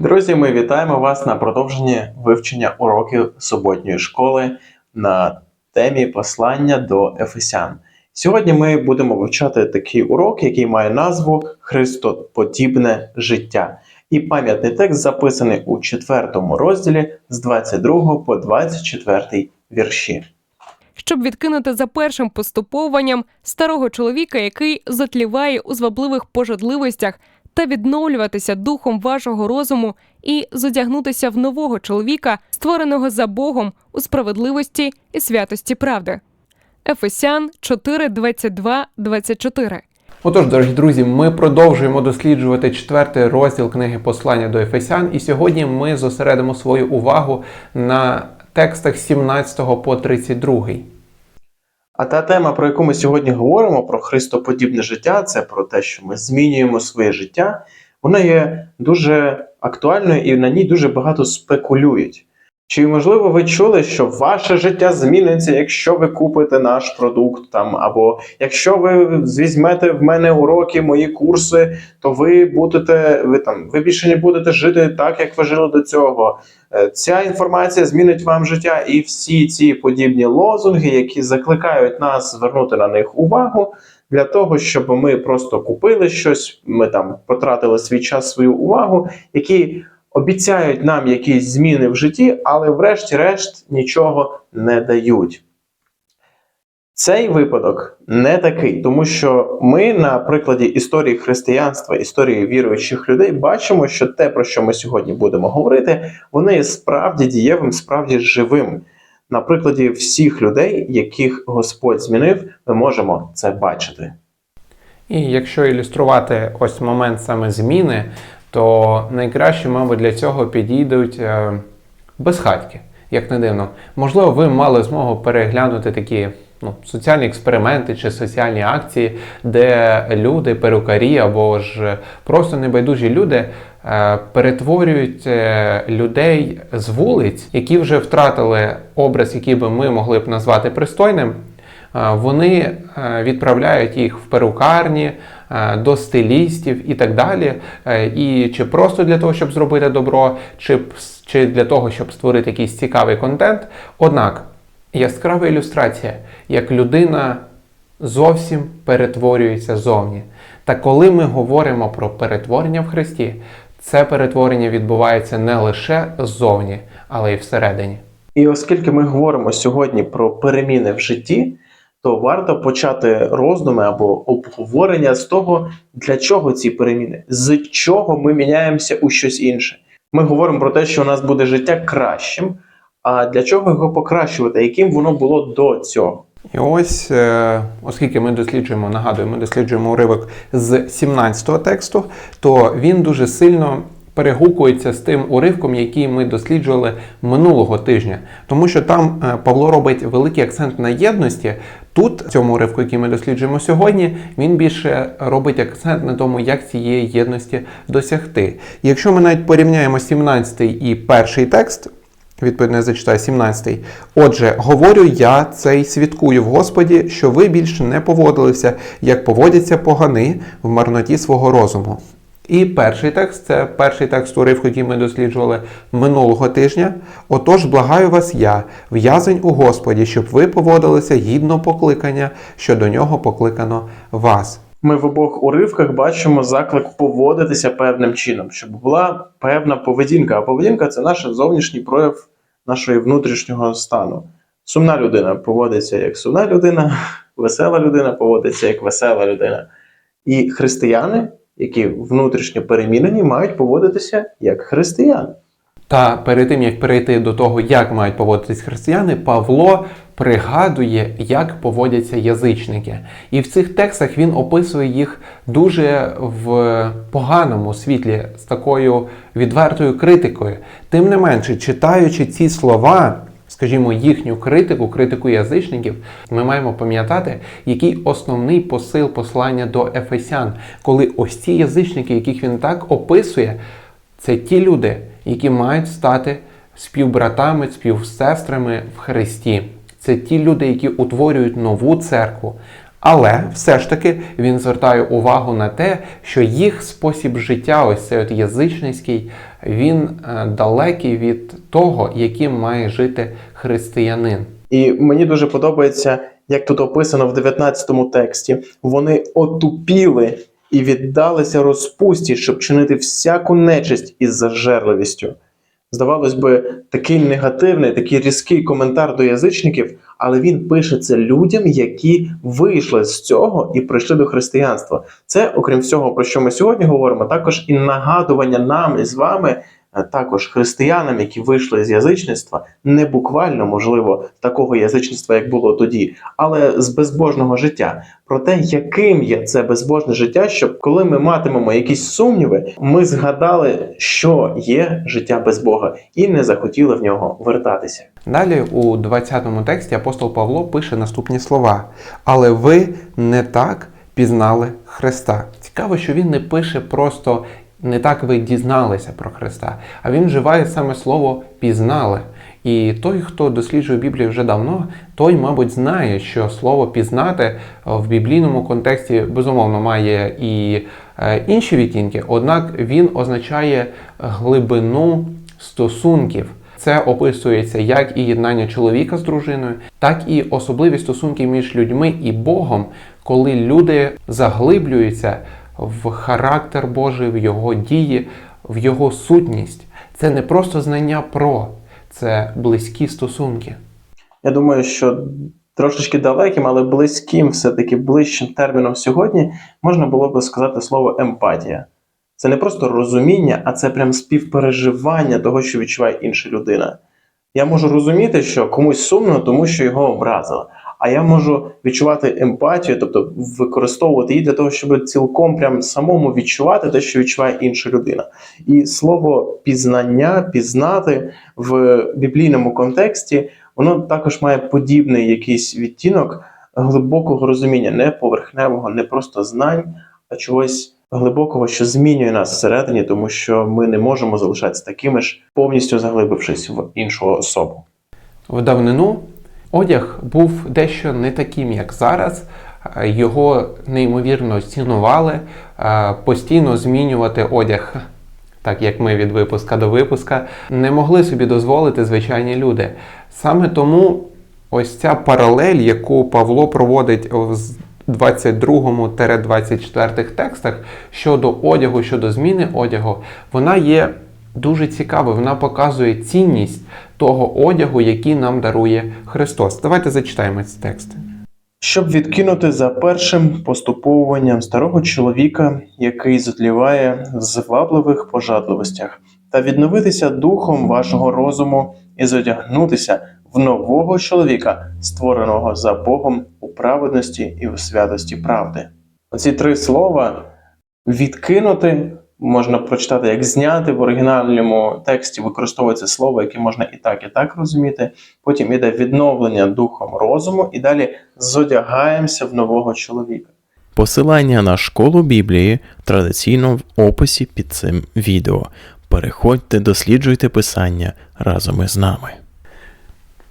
Друзі, ми вітаємо вас на продовженні вивчення уроків суботньої школи на темі послання до Ефесян. Сьогодні ми будемо вивчати такий урок, який має назву Христоподібне життя. І пам'ятний текст записаний у 4 розділі з 22 по 24 вірші. щоб відкинути за першим поступованням старого чоловіка, який затліває у звабливих пожадливостях, та відновлюватися духом вашого розуму і зодягнутися в нового чоловіка, створеного за Богом у справедливості і святості правди. Ефесян 4, 22, 24 Отож, дорогі друзі, ми продовжуємо досліджувати четвертий розділ книги Послання до Ефесян, і сьогодні ми зосередимо свою увагу на текстах з 17 по 32. А та тема, про яку ми сьогодні говоримо, про христоподібне життя, це про те, що ми змінюємо своє життя. Вона є дуже актуальною і на ній дуже багато спекулюють. Чи можливо ви чули, що ваше життя зміниться, якщо ви купите наш продукт там, або якщо ви візьмете в мене уроки, мої курси, то ви будете, ви там ви більше не будете жити так, як ви жили до цього. Е, Ця інформація змінить вам життя, і всі ці подібні лозунги, які закликають нас звернути на них увагу, для того, щоб ми просто купили щось, ми там потратили свій час, свою увагу, які обіцяють нам якісь зміни в житті, але врешті-решт нічого не дають. Цей випадок не такий, тому що ми на прикладі історії християнства, історії віруючих людей бачимо, що те, про що ми сьогодні будемо говорити, воно є справді дієвим, справді живим. На прикладі всіх людей, яких Господь змінив, ми можемо це бачити. І якщо ілюструвати ось момент саме зміни, то найкраще, мабуть, для цього підійдуть е, безхатьки, як не дивно. Можливо, ви мали змогу переглянути такі ну, соціальні експерименти чи соціальні акції, де люди, перукарі або ж просто небайдужі люди е, перетворюють е, людей з вулиць, які вже втратили образ, який би ми могли б назвати пристойним. Вони відправляють їх в перукарні, до стилістів і так далі. Е, І чи просто для того, щоб зробити добро, чи, чи для того, щоб створити якийсь цікавий контент. Однак яскрава ілюстрація, як людина зовсім перетворюється зовні. Та коли ми говоримо про перетворення в Христі, це перетворення відбувається не лише ззовні, але й всередині. І оскільки ми говоримо сьогодні про переміни в житті, то варто почати роздуми або обговорення з того, для чого ці переміни, з чого ми міняємося у щось інше. Ми говоримо про те, що у нас буде життя кращим. А для чого його покращувати, яким воно було до цього? І ось, е, оскільки ми досліджуємо, нагадую, ми досліджуємо уривок з 17-го тексту, то він дуже сильно перегукується з тим уривком, який ми досліджували минулого тижня. Тому що там е, Павло робить великий акцент на єдності. Тут, в цьому уривку, який ми досліджуємо сьогодні, він більше робить акцент на тому, як цієї єдності досягти. Якщо ми навіть порівняємо 17 і перший текст, Відповідно, я зачитаю 17. Отже, говорю я цей свідкую в Господі, що ви більше не поводилися, як поводяться погани в марноті свого розуму. І перший текст це перший текст уривку, який ми досліджували минулого тижня. Отож, благаю вас я, в'язень у Господі, щоб ви поводилися гідно покликання, що до нього покликано вас. Ми в обох уривках бачимо заклик поводитися певним чином, щоб була певна поведінка. А поведінка це наш зовнішній прояв нашого внутрішнього стану. Сумна людина поводиться як сумна людина, весела людина поводиться як весела людина. І християни, які внутрішньо перемінені, мають поводитися як християни. Та перед тим як перейти до того, як мають поводитись християни, Павло пригадує, як поводяться язичники. І в цих текстах він описує їх дуже в поганому світлі з такою відвертою критикою. Тим не менше, читаючи ці слова. Скажімо, їхню критику, критику язичників, ми маємо пам'ятати, який основний посил послання до Ефесян, коли ось ці язичники, яких він так описує, це ті люди, які мають стати співбратами, співсестрами в Христі. Це ті люди, які утворюють нову церкву. Але все ж таки він звертає увагу на те, що їх спосіб життя, ось цей от язичницький, він е, далекий від того, яким має жити християнин. І мені дуже подобається, як тут описано в 19 тексті. Вони отупіли і віддалися розпусті, щоб чинити всяку нечисть із зажерливістю. Здавалось би, такий негативний, такий різкий коментар до язичників, але він пише це людям, які вийшли з цього і прийшли до християнства. Це, окрім всього, про що ми сьогодні говоримо, також і нагадування нам і з вами, також християнам, які вийшли з язичництва, не буквально можливо такого язичництва, як було тоді, але з безбожного життя. Про те, яким є це безбожне життя, щоб коли ми матимемо якісь сумніви, ми згадали, що є життя без Бога, і не захотіли в нього вертатися. Далі у 20 тексті апостол Павло пише наступні слова: Але ви не так пізнали Христа. Цікаво, що він не пише просто не так ви дізналися про Христа, а він вживає саме слово пізнали. І той, хто досліджує Біблію вже давно, той, мабуть, знає, що слово пізнати в біблійному контексті безумовно має і е, інші відтінки, однак він означає глибину стосунків. Це описується як і єднання чоловіка з дружиною, так і особливі стосунки між людьми і Богом, коли люди заглиблюються в характер Божий, в його дії, в його сутність. Це не просто знання про, це близькі стосунки. Я думаю, що трошечки далеким, але близьким, все-таки ближчим терміном сьогодні можна було би сказати слово емпатія. Це не просто розуміння, а це прям співпереживання того, що відчуває інша людина. Я можу розуміти, що комусь сумно, тому що його образили. А я можу відчувати емпатію, тобто використовувати її для того, щоб цілком прям самому відчувати те, що відчуває інша людина. І слово пізнання, пізнати в біблійному контексті, воно також має подібний якийсь відтінок глибокого розуміння, не поверхневого, не просто знань, а чогось глибокого, що змінює нас всередині, тому що ми не можемо залишатися такими ж, повністю заглибившись в іншу особу. В давнину одяг був дещо не таким, як зараз. Його неймовірно цінували, е, постійно змінювати одяг, так як ми від випуска до випуска, не могли собі дозволити звичайні люди. Саме тому ось ця паралель, яку Павло проводить в 22-24 текстах щодо одягу, щодо зміни одягу, вона є дуже цікавою. Вона показує цінність того одягу, який нам дарує Христос. Давайте зачитаємо ці тексти. Щоб відкинути за першим поступовуванням старого чоловіка, який зотліває в звабливих пожадливостях, та відновитися духом вашого розуму і зодягнутися в нового чоловіка, створеного за Богом у праведності і у святості правди. Оці три слова відкинути можна прочитати як зняти в оригінальному тексті використовується слово, яке можна і так, і так розуміти. Потім іде відновлення духом розуму, і далі зодягаємося в нового чоловіка. Посилання на школу Біблії традиційно в описі під цим відео. Переходьте, досліджуйте писання разом із нами.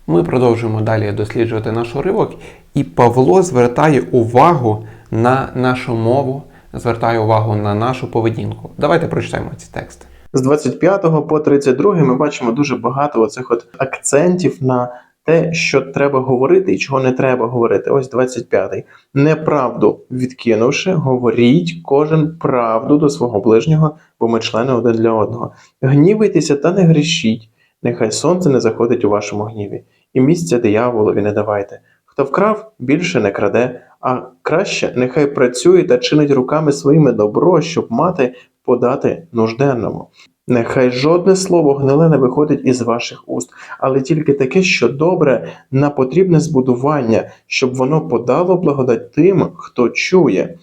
Ми продовжуємо далі досліджувати наш уривок, і Павло звертає увагу на нашу мову, звертає увагу на нашу поведінку. Давайте прочитаємо ці тексти. З 25 по 32 ми бачимо дуже багато оцих от акцентів на те, що треба говорити і чого не треба говорити. Ось 25. Неправду відкинувши, говоріть кожен правду до свого ближнього, бо ми члени один для одного. Гнівайтеся та не грішіть, нехай сонце не заходить у вашому гніві, і місця дияволові не давайте. Хто вкрав, більше не краде, а краще нехай працює та чинить руками своїми добро, щоб мати подати нужденному. Нехай жодне слово гниле не виходить із ваших уст, але тільки таке, що добре на потрібне збудування, щоб воно подало благодать тим, хто чує.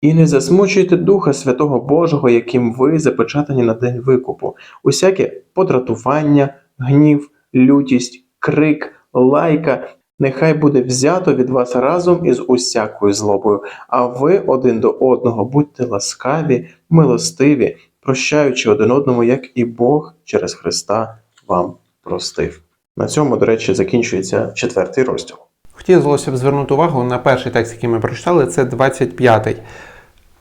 І не засмучуйте Духа Святого Божого, яким ви запечатані на день викупу, усяке подратування, гнів, лютість, крик, лайка. Нехай буде взято від вас разом із усякою злобою, а ви один до одного будьте ласкаві, милостиві, прощаючи один одному, як і Бог через Христа вам простив. На цьому, до речі, закінчується четвертий розділ. Хотілося б звернути увагу на перший текст, який ми прочитали, це 25-й.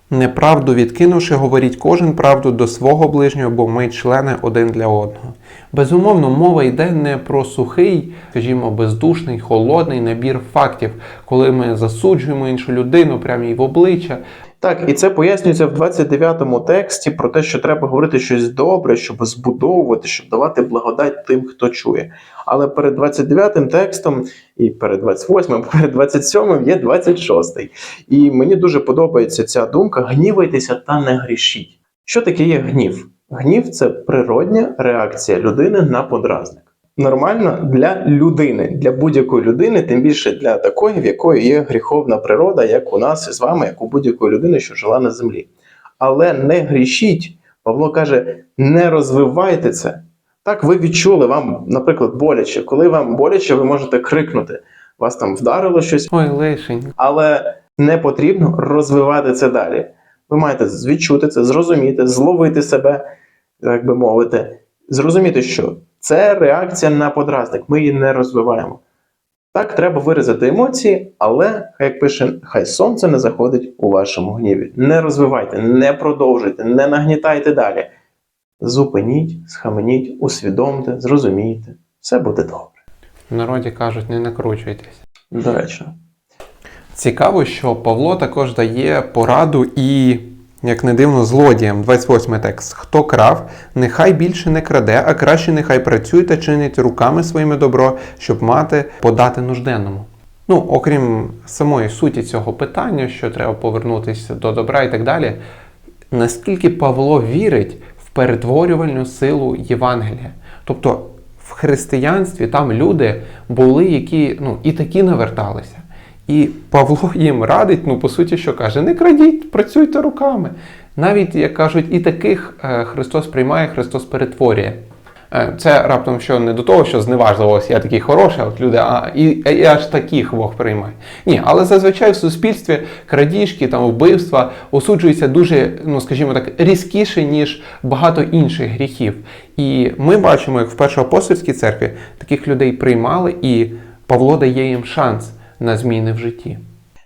Неправду відкинувши, говоріть кожен правду до свого ближнього, бо ми члени один для одного. Безумовно, мова йде не про сухий, скажімо, бездушний, холодний набір фактів, коли ми засуджуємо іншу людину прямо їй в обличчя. Так, і це пояснюється в 29-му тексті про те, що треба говорити щось добре, щоб збудовувати, щоб давати благодать тим, хто чує. Але перед 29-м текстом, і перед 28-м, перед 27-м є 26-й. І мені дуже подобається ця думка: гнівайтеся та не грішіть. Що таке є гнів? Гнів це природня реакція людини на подразник. Нормально для людини, для будь-якої людини, тим більше для такої, в якої є гріховна природа, як у нас з вами, як у будь-якої людини, що жила на землі. Але не грішіть. Павло каже: не розвивайте це. Так, ви відчули вам, наприклад, боляче. Коли вам боляче, ви можете крикнути. Вас там вдарило щось, Ой, лишень. але не потрібно розвивати це далі. Ви маєте відчути це, зрозуміти, зловити себе, як би мовити, зрозуміти, що це реакція на подразник, ми її не розвиваємо. Так, треба виразити емоції, але, як пише, хай сонце не заходить у вашому гніві. Не розвивайте, не продовжуйте, не нагнітайте далі. Зупиніть, схаменіть, усвідомте, зрозумійте, все буде добре. В народі кажуть, не накручуйтесь. До речі. Цікаво, що Павло також дає пораду і, як не дивно, злодіям. 28 текст. Хто крав, нехай більше не краде, а краще нехай працює та чинить руками своїми добро, щоб мати подати нужденному. Ну, окрім самої суті цього питання, що треба повернутися до добра і так далі, наскільки Павло вірить в перетворювальну силу Євангелія. Тобто в християнстві там люди були, які ну, і такі наверталися. І Павло їм радить, ну по суті, що каже: не крадіть, працюйте руками. Навіть, як кажуть, і таких е, Христос приймає, Христос перетворює. Е, Це раптом що не до того, що зневажливо, я такий хороший, а от люди, а і, і аж таких Бог приймає. Ні, але зазвичай в суспільстві крадіжки, там вбивства осуджуються дуже, ну скажімо так, різкіше, ніж багато інших гріхів. І ми бачимо, як в першоапостольській церкві таких людей приймали, і Павло дає їм шанс на зміни в житті.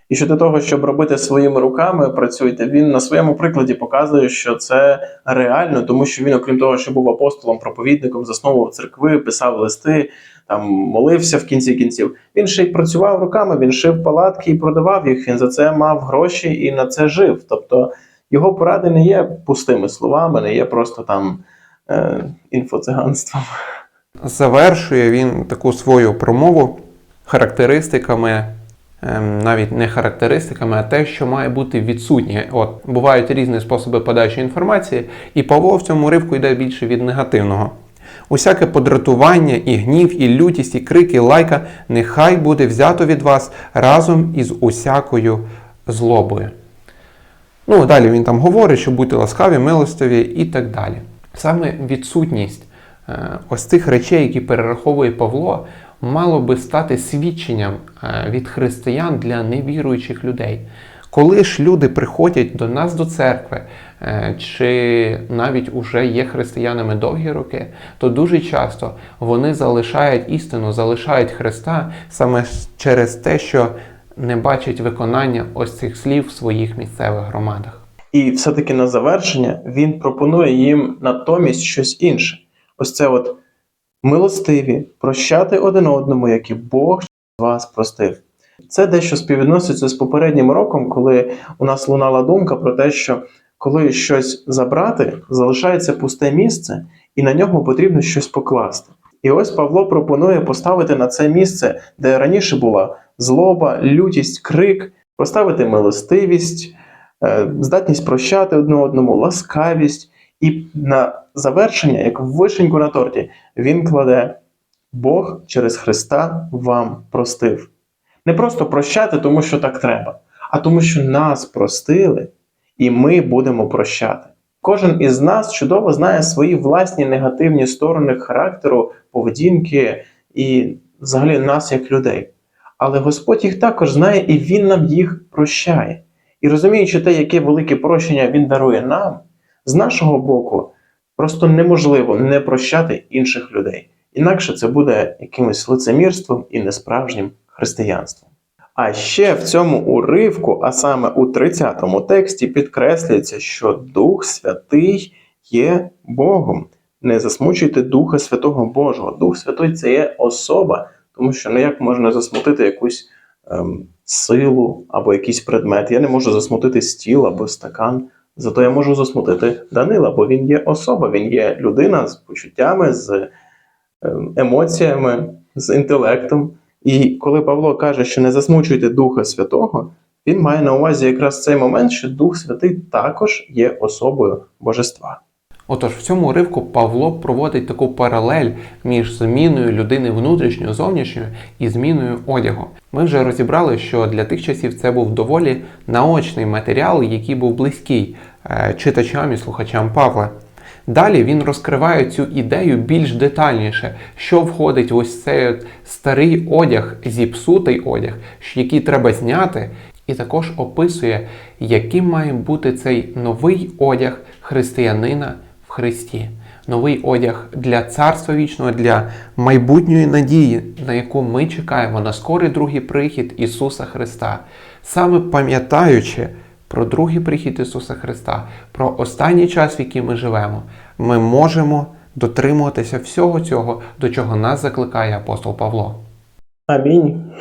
І щодо того, щоб робити своїми руками, працюйте, він на своєму прикладі показує, що це реально, тому що він, окрім того, що був апостолом, проповідником, засновував церкви, писав листи, там молився в кінці кінців. Він ще й працював руками, він шив палатки і продавав їх. Він за це мав гроші і на це жив. Тобто його поради не є пустими словами, не є просто там е, інфоциганством. Завершує він таку свою промову характеристиками, ем, навіть не характеристиками, а те, що має бути відсутнє. От бувають різні способи подачі інформації, і Павло в цьому ривку йде більше від негативного. Усяке подратування, і гнів, і лютість, і крик, і лайка нехай буде взято від вас разом із усякою злобою. Ну, далі він там говорить, що будьте ласкаві, милостиві і так далі. Саме відсутність е, ось цих речей, які перераховує Павло, мало би стати свідченням е, від християн для невіруючих людей. Коли ж люди приходять до нас до церкви, е, чи навіть уже є християнами довгі роки, то дуже часто вони залишають істину, залишають Христа саме через те, що не бачать виконання ось цих слів в своїх місцевих громадах. І все-таки на завершення він пропонує їм натомість щось інше. Ось це от милостиві, прощати один одному, як і Бог вас простив. Це дещо співвідноситься з попереднім роком, коли у нас лунала думка про те, що коли щось забрати, залишається пусте місце, і на нього потрібно щось покласти. І ось Павло пропонує поставити на це місце, де раніше була злоба, лютість, крик, поставити милостивість, е, здатність прощати одне одному, ласкавість. І на завершення, як вишеньку на торті, він кладе Бог через Христа вам простив. Не просто прощати, тому що так треба, а тому, що нас простили, і ми будемо прощати. Кожен із нас чудово знає свої власні негативні сторони характеру, поведінки і взагалі нас як людей. Але Господь їх також знає, і Він нам їх прощає. І розуміючи те, яке велике прощення Він дарує нам, з нашого боку просто неможливо не прощати інших людей. Інакше це буде якимось лицемірством і несправжнім християнством. А ще в цьому уривку, а саме у 30-му тексті, підкреслюється, що Дух Святий є Богом. Не засмучуйте Духа Святого Божого. Дух Святий це є особа, тому що ну як можна засмутити якусь ем, силу або якийсь предмет. Я не можу засмутити стіл або стакан. Зато я можу засмутити Данила, бо він є особа, він є людина з почуттями, з ем, емоціями, з інтелектом. І коли Павло каже, що не засмучуйте Духа Святого, він має на увазі якраз цей момент, що Дух Святий також є особою Божества. Отож, в цьому уривку Павло проводить таку паралель між зміною людини внутрішньою зовнішньою і зміною одягу. Ми вже розібрали, що для тих часів це був доволі наочний матеріал, який був близький е, читачам і слухачам Павла. Далі він розкриває цю ідею більш детальніше, що входить в ось цей старий одяг, зіпсутий одяг, який треба зняти, і також описує, яким має бути цей новий одяг християнина Христі. Новий одяг для царства вічного, для майбутньої надії, на яку ми чекаємо на скорий другий прихід Ісуса Христа. Саме пам'ятаючи про другий прихід Ісуса Христа, про останній час, в який ми живемо, ми можемо дотримуватися всього цього, до чого нас закликає апостол Павло. Амінь.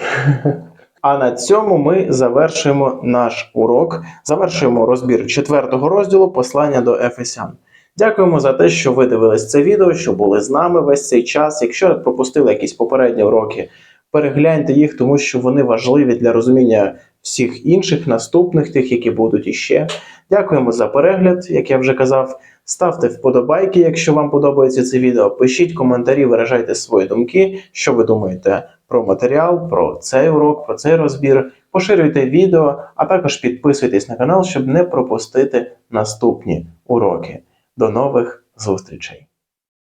А на цьому ми завершуємо наш урок, завершуємо розбір четвертого розділу послання до Ефесян. Дякуємо за те, що ви дивились це відео, що були з нами весь цей час. Якщо пропустили якісь попередні уроки, перегляньте їх, тому що вони важливі для розуміння всіх інших наступних, тих, які будуть іще. Дякуємо за перегляд, як я вже казав. Ставте вподобайки, якщо вам подобається це відео. Пишіть коментарі, виражайте свої думки, що ви думаєте про матеріал, про цей урок, про цей розбір. Поширюйте відео, а також підписуйтесь на канал, щоб не пропустити наступні уроки. До нових зустрічей!